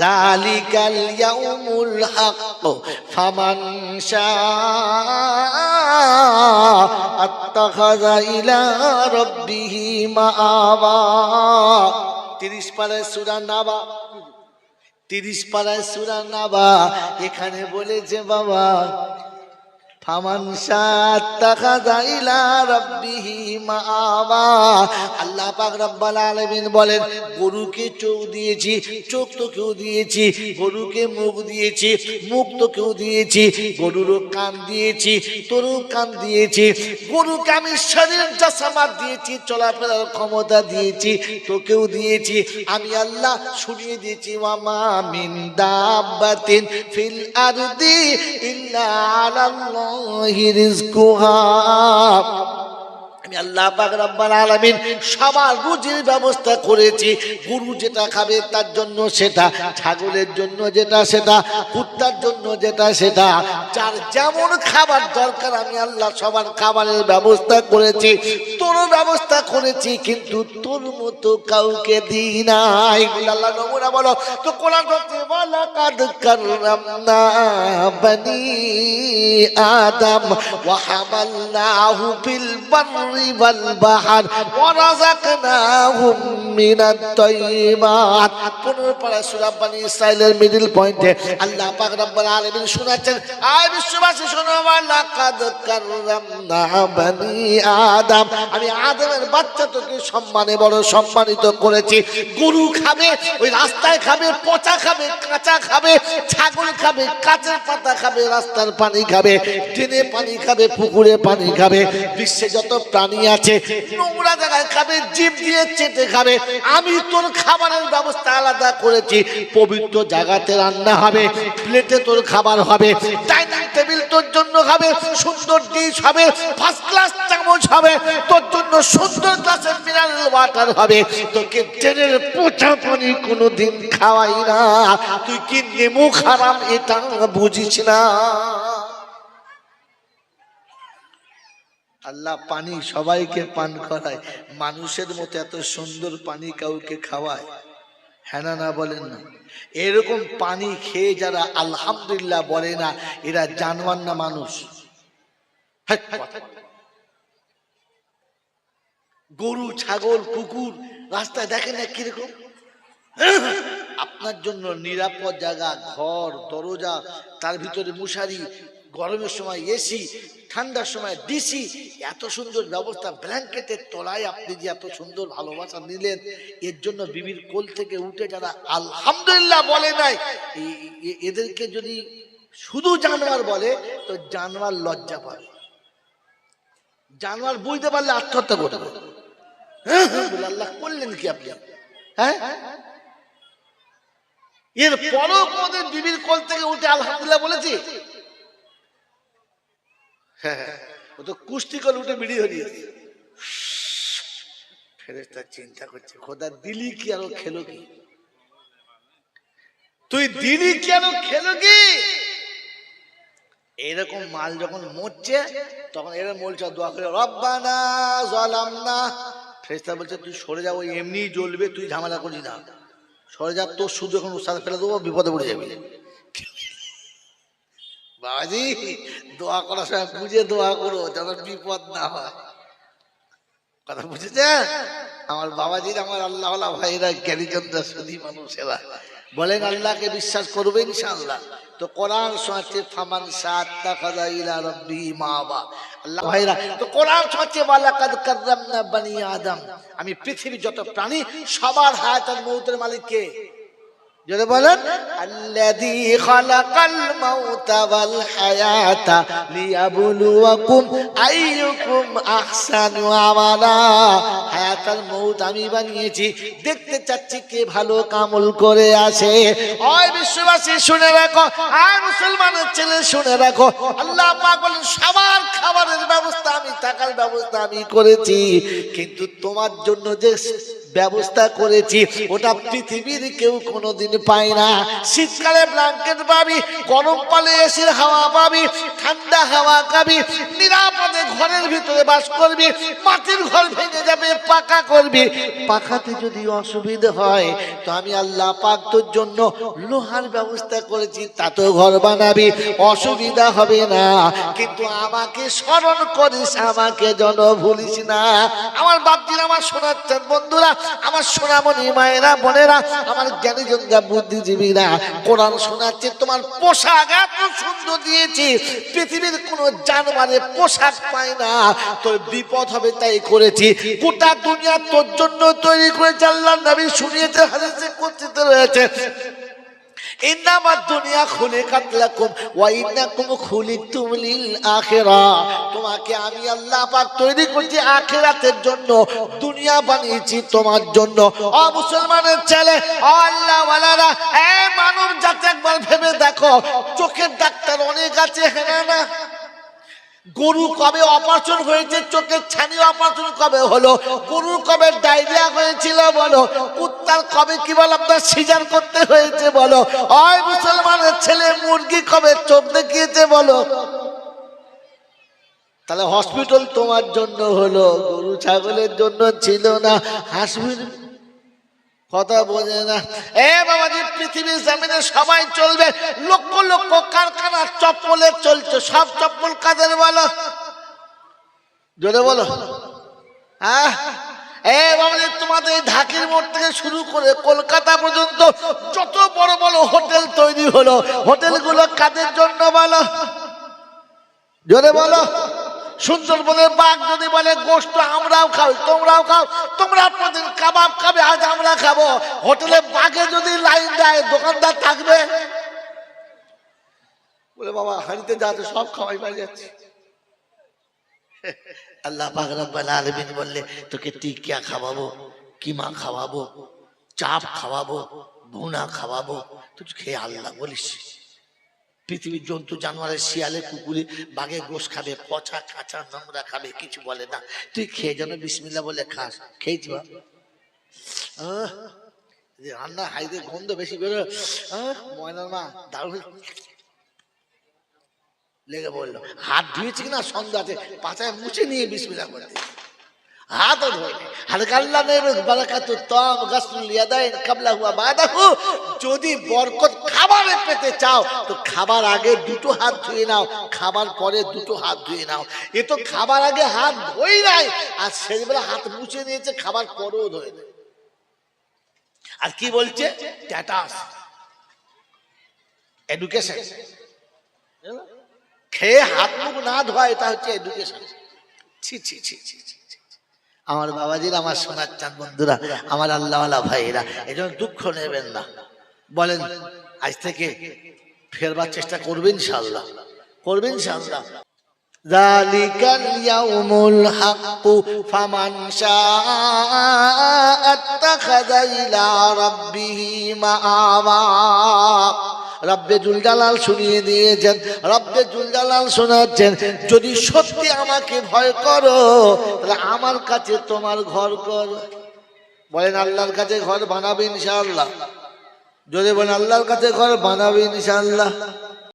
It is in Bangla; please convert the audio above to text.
যালিকাল ইয়াউমুল হক ফামান আত্তাখাযা ইলা রাব্বিহি মাআবা 30 পারায় সূরা নাবা, তিরিশ পাড়ায় সুরা নাবা, এখানে বলে যে বাবা বলেন, গরুকে চোখ চোখ তো কেউ গরুকে মুখ মুখ তো কেউ গরুরও কান গরুকে আমি দিয়েছি, চলাফেরার ক্ষমতা দিয়েছি, তোকেও দিয়েছি, আমি আল্লাহ শুনিয়ে দিয়েছি মামা মিন দাব্বাতিন ফিল আরদি ইল্লা আলাল্লাহি। রিজকুহা আমি আল্লাহ পাক আলামিন সবার রুজির ব্যবস্থা করেছি। গরু যেটা খাবে তার জন্য সেটা, ছাগলের জন্য যেটা সেটা, কুত্তার জন্য যেটা সেটা। যার যেমন খাবার দরকার, আমি আল্লাহ সবার খাবারের ব্যবস্থা করেছি। তোরও ব্যবস্থা করেছি, কিন্তু তোর মতো কাউকে দিই নাই বলে আল্লাহ নমুনা বলো। তো কোরআন হচ্ছে বলা কাদ কাররামনা বনি আদম ফিল বাররি ওয়াল বাহর ওয়া রাযাকনাহুম মিনাত তাইয়্যিবাত 15 পারা সূরা বনি ইসরাইলের মিডল পয়েন্টে আল্লাহ পাক রব্বুল আলামিন শোনাচ্ছেন, আয় বিশ্ববাসী, শোনো ওয়ালা কাররামনা বনি আদম। আমি আদমের বাচ্চা তোকে সম্মানে, বড় সম্মানিত করেছি। গরু খাবে, ওই রাস্তায় খাবে, পচা খাবে, কাঁচা খাবে, ছাগল খাবে, কাঁচের পাতা খাবে, রাস্তার পানি খাবে ট্রেনে পানি খাবে পুকুরে পানি খাবে। বিশ্বে যত প্রাণী আছে, নোংরা জায়গায় খাবে জীব দিয়ে চেটে খাবে। আমি তোর খাবারের ব্যবস্থা আলাদা করেছি। পবিত্র জায়গাতে রান্না হবে, প্লেটে তোর খাবার হবে, ডাইনিং টেবিল তোর জন্য হবে সুন্দর ডিশ হবে ফার্স্ট ক্লাস চামচ হবে, তোর জন্য সুন্দর গ্লাসের মিনারেল ওয়াটার হবে। তোকে ট্রেনের পচা পানি কোনো দিন খাওয়াই না। তুই কি নেমু খারাপ এটা বুঝিস না? আল্লাহ পানি সবাইকে পান করায়। মানুষের মতো এত সুন্দর পানি কাউকে খাওয়ায়। হ্যাঁ না বলেন না। এরকম পানি খেয়ে যারা আলহামদুলিল্লাহ বলে না, এরা জানোয়ার না মানুষ। গরু, ছাগল, কুকুর, রাস্তায় দেখেন না কীরকম? আপনার জন্য নিরাপদ জায়গা, ঘর, দরজা, তার ভিতরে মশারি গরমের সময় এসি ঠান্ডার সময় ডিসি এত সুন্দর ব্যবস্থা ব্ল্যাঙ্কেটের তলায় আপনি যে এত সুন্দর ভালোবাসা নিলেন এর জন্য বিবির কোল থেকে উঠে যারা আলহামদুলিল্লাহ বলে নাই এদেরকে যদি শুধু জানোয়ার বলে তো জানোয়ার লজ্জা পাবে। জানোয়ার বুঝতে পারলে আত্মহত্যা করবে। হ্যাঁ, আল্লাহ করলেন কি আপনি? হ্যাঁ? এর পরও কোনদিন বিবির কোল থেকে উঠে আলহামদুলিল্লাহ বলেছি? হ্যাঁ, হ্যাঁ, ও তো কুস্তি করে উঠে বিড়ি হরিয়েছে ফেরেস্তা চিন্তা করছে খোদা দিলি কি আরও খেলো কি? তুই দিলি কি আরও খেলো কি? এরকম মাল যখন মরছে তখন এরা বলছে দোয়া করে রব্বানা জলামনা। ফেরেস্তা বলছে তুই সরে যাব এমনি জ্বলবে তুই ঝামেলা করি না। সরে যা তোর শুধু এখন উস্তাদ ফেলে দেবো বিপদে পড়ে যাবি। বাবাজি, দোয়া করার সময় বুঝে দোয়া করো, যেন বিপদ না হয়। কথা বুঝেছে আমার বাবাজির, আমার আল্লাহ ভাইরা জ্ঞানীচন্দ্র সুদী মানুষেরা, বলেন আল্লাহকে বিশ্বাস করবে ইনশাআল্লাহ। তো কোরআন শোনাচ্ছে, ফামান সাত্তা খাজা ইলা রব্বি মাবা আল্লাহ ভাইরা তো কোরআন শোনাচ্ছে, ওয়ালাকাদ কাররামনা বানি আদম। আমি পৃথিবীর যত প্রাণী, সবার হায়াতের মৌতের মালিক কে যদি বলেন, আল্লাযী খালাকাল মাউতা ওয়াল হায়াতা লিয়াবলুয়াকুম আইয়ুকুম আহসানু আমালা। হায়াতাল আমি বানিয়েছি, দেখতে চাচ্ছি কে ভালো কামল করে আসে ওই বিশ্ববাসী, শুনে রাখো। আর মুসলমানের ছেলে, শুনে রাখো। আল্লাহ পাক বলেন, সবার খাবারের ব্যবস্থা আমি, থাকার ব্যবস্থা আমি করেছি। কিন্তু তোমার জন্য যে ব্যবস্থা করেছি, ওটা পৃথিবীর কেউ কোনোদিন পায় না। শীতকালে ব্ল্যাঙ্কেট পাবি, গরম পালে এসির হাওয়া পাবি, ঠান্ডা হাওয়া খাবি, নিরাপদে ঘরের ভিতরে বাস করবি, মাটির ঘর ভেঙে যাবে, পাকা করবি। পাকাতে যদি অসুবিধা হয়, তো আমি আল্লাহ পাক তোর জন্য লোহার ব্যবস্থা করেছি, তাতেও ঘর বানাবি। অসুবিধা হবে না, কিন্তু আমাকে স্মরণ করিস, আমাকে যেন ভুলিস না। আমার বাদ বাপজির, আমার শোনাচ্ছেন বন্ধুরা আমার সোনামণি মায়েরা, বোনেরা, আমার জ্ঞানীজনরা বুদ্ধিজীবীরা, কোরআন শোনাচ্ছে, তোমার পোশাক এত সুন্দর দিয়েছি, পৃথিবীর কোনো জানোয়ারে পোশাক পায় না, তোর বিপদ হবে তাই করেছি, গোটা দুনিয়া তোর জন্য তৈরি করেছে আল্লাহ নবী শুনিয়েছে, হাদিসে কথিত রয়েছে। তোমাকে আমি আল্লাহ তৈরি করছি আখিরাতের জন্য বানিয়েছি তোমার জন্য। মুসলমানের আল্লাহ একবার ভেবে দেখো, চোখের ডাক্তার অনেক আছে হ্যাঁ না? গরু কবে অপারেশন হয়েছে, চোখের ছানি অপারেশন কবে হলো গরুর কবে ডায়রিয়া হয়েছিল বলো, কুত্তার কবে কি বলো, আপনার সিজার করতে হয়েছে বলো, ওই মুসলমানের ছেলে মুরগি কবে চোখ দেখিয়েছে বলো। তাহলে হসপিটাল তোমার জন্য হলো, গরু ছাগলের জন্য ছিল না হাসপিটাল কথা বোঝে না। এ বাবাজি, পৃথিবীর জামিনে সবাই চলবে। লক্ষ লক্ষ কারখানা চপ্পলে চলছে। সব চপ্পল কাদের বলো? জোরে বলো। হ্যাঁ এ বাবাজি, তোমাদের ঢাকির মোড় থেকে শুরু করে কলকাতা পর্যন্ত যত বড় বড় হোটেল তৈরি হলো, হোটেলগুলো কাদের জন্য বলো? জোরে বলো। সুন্দরবনের বাঘ যদি বলে গোষ্ঠ আমরাও খাও তোমরাও খাও, তোমরা প্রতিদিন কাবাব খাবে, আজ আমরা খাব। হোটেলে বাঘে যদি লাইন দেয়, দোকানদার থাকবে। বলে, বাবা, হাঁড়িতে যাতে সব খাওয়াই পাই যাচ্ছে। আল্লাহ পাক রব্বাল আলামিন বললে, তোকে টিকিয়া খাওয়াবো, কিমা খাওয়াবো, চাপ খাওয়াবো, ভুনা খাওয়াবো, তুই খেয়ে আল্লাহ বলিস। পৃথিবীর জন্তু জানোয়ারের শিয়ালে কুকুরে বাঘে গোশ খাবে পচা কাঁচা নোংরা খাবে কিছু বলে না। তুই খেয়ে যেন বিসমিল্লা বলে খাস। খেয়েছি রান্না হাইতে গন্ধ বেশি আহ, ময়নার মা দারুণ। লেগে বলল হাত ধুয়েছি কিনা সন্ধ্যা আছে? পাচায় মুছে নিয়ে বিসমিল্লা করতে হাতও যদি বরকত খাবারে পেতে চাও, তো খাবার আগে দুটো হাত ধুয়ে নাও, খাবার পরে দুটো হাত ধুয়ে নাও। এ তো খাবার আগে হাত ধুই নাই, আর সেবেলা হাত মুছে নিয়েছে, খাবার পরেও ধোয় নাই। আর কি বলছে? ট্যাটাস এডুকেশন খেয়ে হাত মুখ না ধোয়া এটা হচ্ছে এডুকেশন ছি ছি ছি ছি ছি। আমার বাবাজির আমার সোনার চাঁদ বন্ধুরা, আমার আল্লাহওয়ালা ভাইরা এই জন্য দুঃখ নেবেন না। বলেন, আজ থেকে ফেরবার চেষ্টা করবেন ইনশাল্লাহ করবেন ইনশাল্লাহ জালিকাল ইয়াউমুল হাক্কু ফামান শাআ আত্তাখাযা ইলা রাব্বিহি মাআওয়া রব্বে জুলজালাল শুনিয়ে দিয়েছেন রব্বে জুলজালাল শোনাচ্ছেন, যদি সত্যি আমাকে ভয় করো, তাহলে আমার কাছে তোমার ঘর কর। বলেন আল্লাহর কাছে ঘর বানাবে ইনশাআল্লাহ। যদি বলেন, আল্লাহর কাছে ঘর বানাবে ইনশাআল্লাহ।